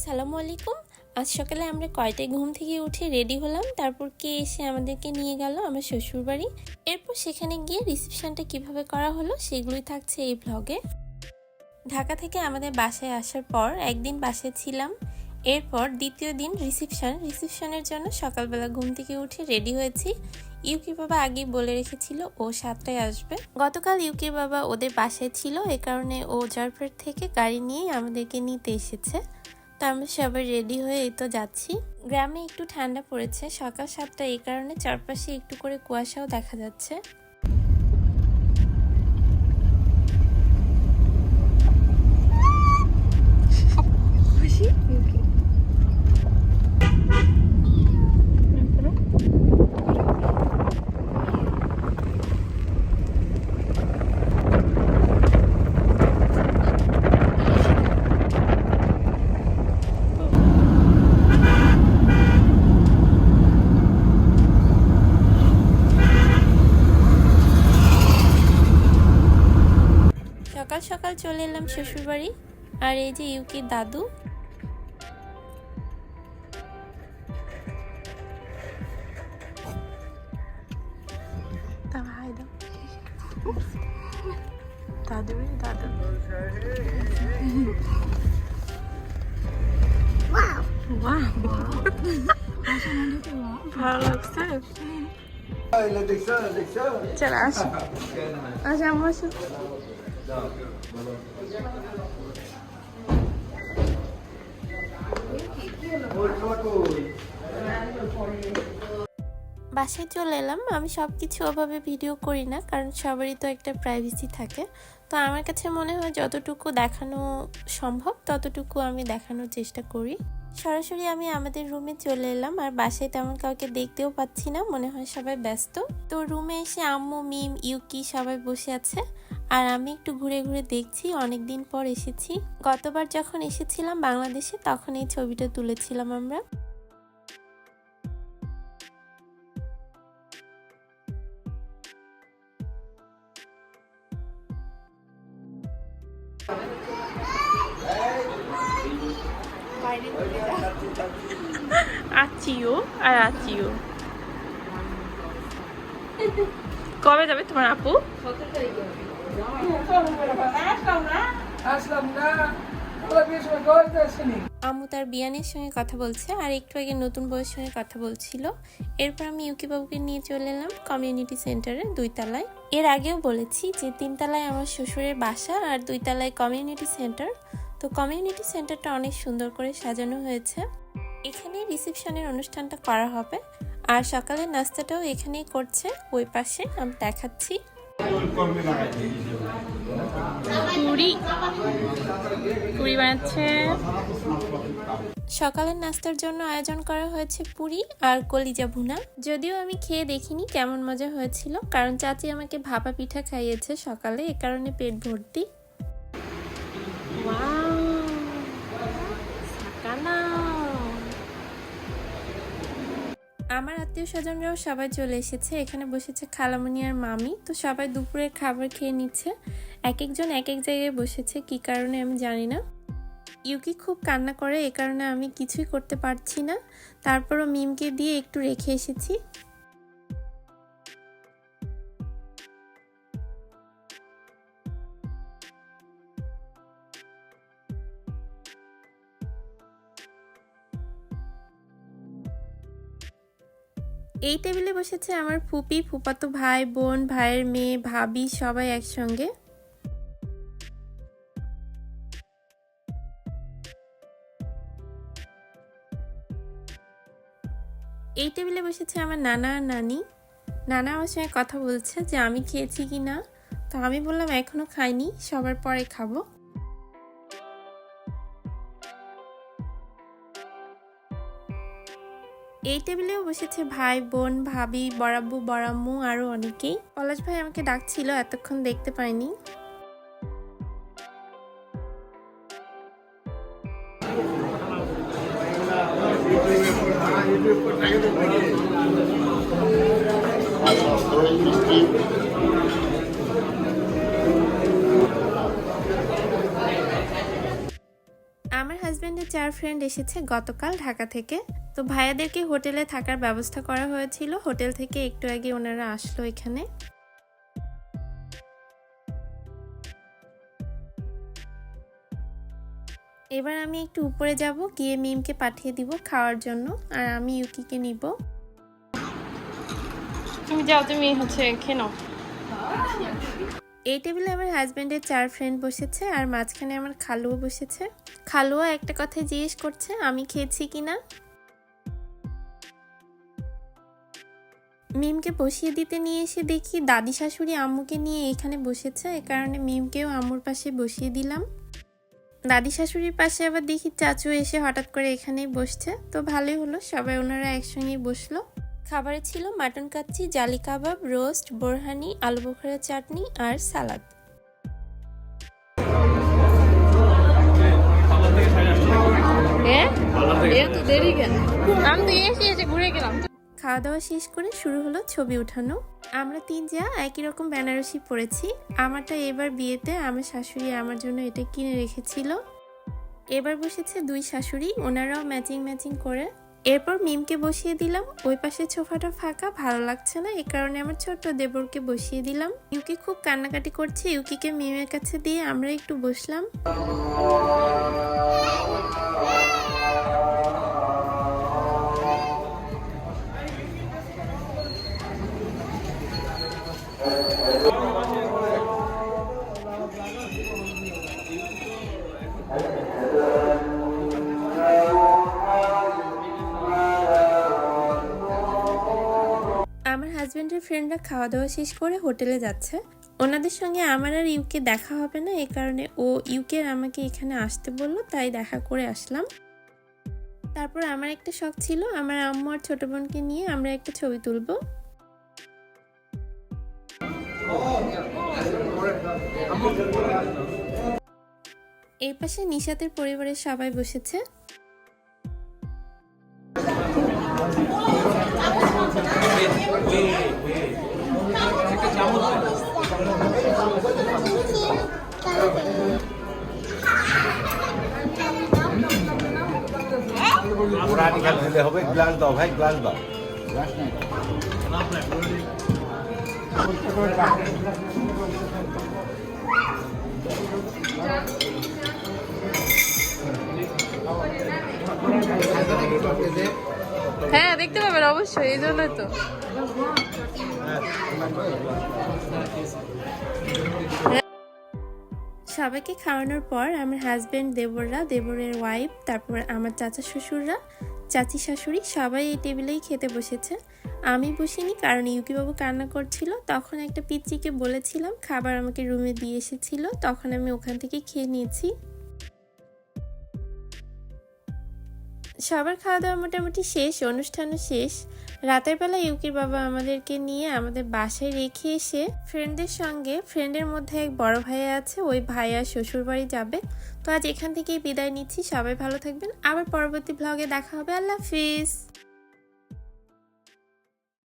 আসসালামু আলাইকুম আজ সকালে আমরা কয়টায় ঘুম থেকে উঠে রেডি হলাম, তারপর কে এসে আমাদেরকে নিয়ে গেল আমার শ্বশুরবাড়ি। এরপর সেখানে গিয়ে রিসেপশনটা কীভাবে করা হলো সেগুলোই থাকছে এই ব্লগে ঢাকা থেকে আমাদের বাসায় আসার পর একদিন বাসায় ছিলাম। এরপর দ্বিতীয় দিন রিসেপশন। রিসেপশনের জন্য সকালবেলা ঘুম থেকে উঠে রেডি হয়েছি। ইউকি বাবা আগেই বলে রেখেছিল ও সাতটায় আসবে। গতকাল ইউকির বাবা ওদের বাসায় ছিল, এ কারণে ও জয়পুর থেকে গাড়ি নিয়ে আমাদেরকে নিতে এসেছে। তো আমরা সবাই রেডি হয়ে এই তো যাচ্ছি। গ্রামে একটু ঠান্ডা পড়েছে সকাল সাতটা এই কারণে চারপাশে একটু করে কুয়াশাও দেখা যাচ্ছে। খুশি সকাল সকাল চলে এলাম শ্বশুরবাড়ি। আর এই যে ইউকির দাদু। দাদা দাদু। ভালো লাগছে। চল আসো। আসো আসো। বাসায় চলে এলাম। আমি সব কিছু ওভাবে ভিডিও করি না, কারণ সবারই তো একটা প্রাইভেসি থাকে। তো আমার কাছে মনে হয় যতটুকু দেখানো সম্ভব, ততটুকু আমি দেখানোর চেষ্টা করি। সরাসরি আমি আমাদের রুমে চলে এলাম, আর বাসায় তেমন কাউকে দেখতেও পাচ্ছি না, মনে হয় সবাই ব্যস্ত। তো রুমে এসে আম্মু, মিম, ইউকি সবাই বসে আছে। আর আমি একটু ঘুরে ঘুরে দেখছি অনেক দিন পর এসেছি। গতবার যখন এসেছিলাম বাংলাদেশে, তখন এই ছবিটা তুলেছিলাম আমরা। আর আচিও। কবে যাবে তোমার আপু? আসেনি আম্মু তার বিয়ানের সঙ্গে কথা বলছে আর একটু আগে নতুন বউয়ের সঙ্গে কথা বলছিল। এরপর আমি ইউকি বাবুকে নিয়ে চলে এলাম কমিউনিটি সেন্টারে দুই তলায় এর আগেও বলেছি যে তিনতলায় আমার শ্বশুরের বাসা আর দুই তলায় কমিউনিটি সেন্টার তো কমিউনিটি সেন্টারটা অনেক সুন্দর করে সাজানো হয়েছে। এখানে রিসেপশনের অনুষ্ঠানটা করা হবে। আর সকালের নাস্তাটাও এখানেই করছে। ওই পাশে আমি দেখাচ্ছি। পুরি। পুরি বানাচ্ছে। সকালের নাস্তার জন্য আয়োজন করা হয়েছে পুরি আর কলিজা ভুনা। যদিও আমি খেয়ে দেখিনি কেমন মজা হয়েছিল কারণ চাচি আমাকে ভাপা পিঠা খাইয়েছে সকালে এ কারণে পেট ভর্তি। আমার আত্মীয় স্বজনরাও সবাই চলে এসেছে। এখানে বসেছে খালামণি আর মামি। তো সবাই দুপুরের খাবার খেয়ে নিচ্ছে। এক একজন এক এক জায়গায় বসেছে। কি কারণে আমি জানি না। ইউকি খুব কান্না করে। এ কারণে আমি কিছুই করতে পারছি না। তারপরও মিমকে দিয়ে একটু রেখে এসেছি। এই টেবিলে বসেছে আমার ফুপি, ফুপাতো ভাই, বোন, ভাইয়ের মেয়ে, ভাবি, সবাই একসঙ্গে। এই টেবিলে বসেছে আমার নানা নানি। নানা আমার সঙ্গে কথা বলছে যে আমি খেয়েছি কি না তো আমি বললাম, এখনও খাইনি, সবার পরে খাব। এই টেবিলেও বসেছে ভাই, বোন, ভাবি, বড়াব্বু বরাম্মু আরও অনেকেই। পলাশ ভাই আমাকে ডাকছিল, এতক্ষণ দেখতে পাইনি। Thank হাজবেন্ড হাজব্যান্ডের চার ফ্রেন্ড এসেছে গতকাল ঢাকা থেকে। তো ভাইয়াদেরকে হোটেলে থাকার ব্যবস্থা করা হয়েছিল। হোটেল থেকে একটু আগে ওনারা আসলো এখানে। এবার আমি একটু উপরে যাব, গিয়ে মিমকে পাঠিয়ে দিব খাওয়ার জন্য, আর আমি ইউকিকে নিব। তুমি যাও, তুমি হচ্ছে খেয়ে নাও। এই টেবিলে আমার হাজব্যান্ডের চার ফ্রেন্ড বসেছে আর মাঝখানে আমার খালুও বসেছে। খালুও একটা কথা জিজ্ঞেস করছে, আমি খেয়েছি কিনা? মিমকে বসিয়ে দিতে নিয়ে এসে দেখি দাদি শাশুড়ি আম্মুকে নিয়ে এখানে বসেছে, এ কারণে মিমকেও আম্মুর পাশে বসিয়ে দিলাম। দাদি শাশুড়ির পাশে আবার দেখি চাচু এসে হঠাৎ করে এখানেই বসছে। তো ভালোই হলো, সবাই ওনারা একসঙ্গেই বসল। খাবারে ছিল মাটন কাচ্চি জালি কাবাব রোস্ট বোরহানি আলু বোখরা চাটনি আর সালাদ। হ্যাঁ? খাওয়া দাওয়া শেষ করে শুরু হলো ছবি ওঠানো আমরা তিন যা একই রকম বেনারসি পরেছি। আমারটা এবার বিয়েতে আমার শাশুড়ি আমার জন্য এটা কিনে রেখেছিল। এবার বসেছে দুই শাশুড়ি ওনারাও ম্যাচিং ম্যাচিং করে এরপর মিমকে বসিয়ে দিলাম। ওই পাশে সোফাটা ফাঁকা, ভালো লাগছে না এই কারণে আমার ছোট্ট দেবরকে বসিয়ে দিলাম। ইউকি খুব কান্নাকাটি করছে, ইউকিকে মিমের কাছে দিয়ে আমরা একটু বসলাম। আমার হাজব্যান্ডের ফ্রেন্ডরা খাওয়া দাওয়া শেষ করে হোটেলে যাচ্ছে। ওনাদের সঙ্গে আমার আর ইউকে দেখা হবে না এই কারণে ও ইউকে আমাকে এখানে আসতে বলল, তাই দেখা করে আসলাম। তারপর আমার একটা শখ ছিল, আমার আম্মু আর ছোট বোনকে নিয়ে আমরা একটা ছবি তুলবো। এই পাশে নিশাতের পরিবারের সবাই বসেছে। ওরা খেল দিলে হবে গ্লাস দাও ভাই গ্লাস দাও হ্যাঁ দেখতে পাবেন অবশ্যই, এই জন্যই তো। সবাইকে খাওয়ানোর পর আমার হাজব্যান্ড দেবররা, দেবরের ওয়াইফ তারপর আমার চাচা শ্বশুররা, চাচি শাশুড়ি সবাই এই টেবিলেই খেতে বসেছে। আমি বসিনি, কারণ ইউকিবাবু কান্না করছিল। তখন একটা পিচ্চিকে বলেছিলাম, খাবার আমাকে রুমে দিয়ে এসেছিল, তখন আমি ওখান থেকে খেয়ে নিয়েছি। সবার খাওয়া দাওয়া মোটামুটি শেষ, অনুষ্ঠানও শেষ। রাতের বেলা ইউকির বাবা আমাদেরকে নিয়ে আমাদের বাসায় রেখে এসে ফ্রেন্ডদের সঙ্গে ফ্রেন্ডের মধ্যে এক বড় ভাই আছে, ওই ভাইয়া শ্বশুর বাড়ি যাবে। তো আজ এখান থেকেই বিদায় নিচ্ছি, সবাই ভালো থাকবেন। আবার পরবর্তী ব্লগে দেখা হবে। আল্লাহ হাফিজ।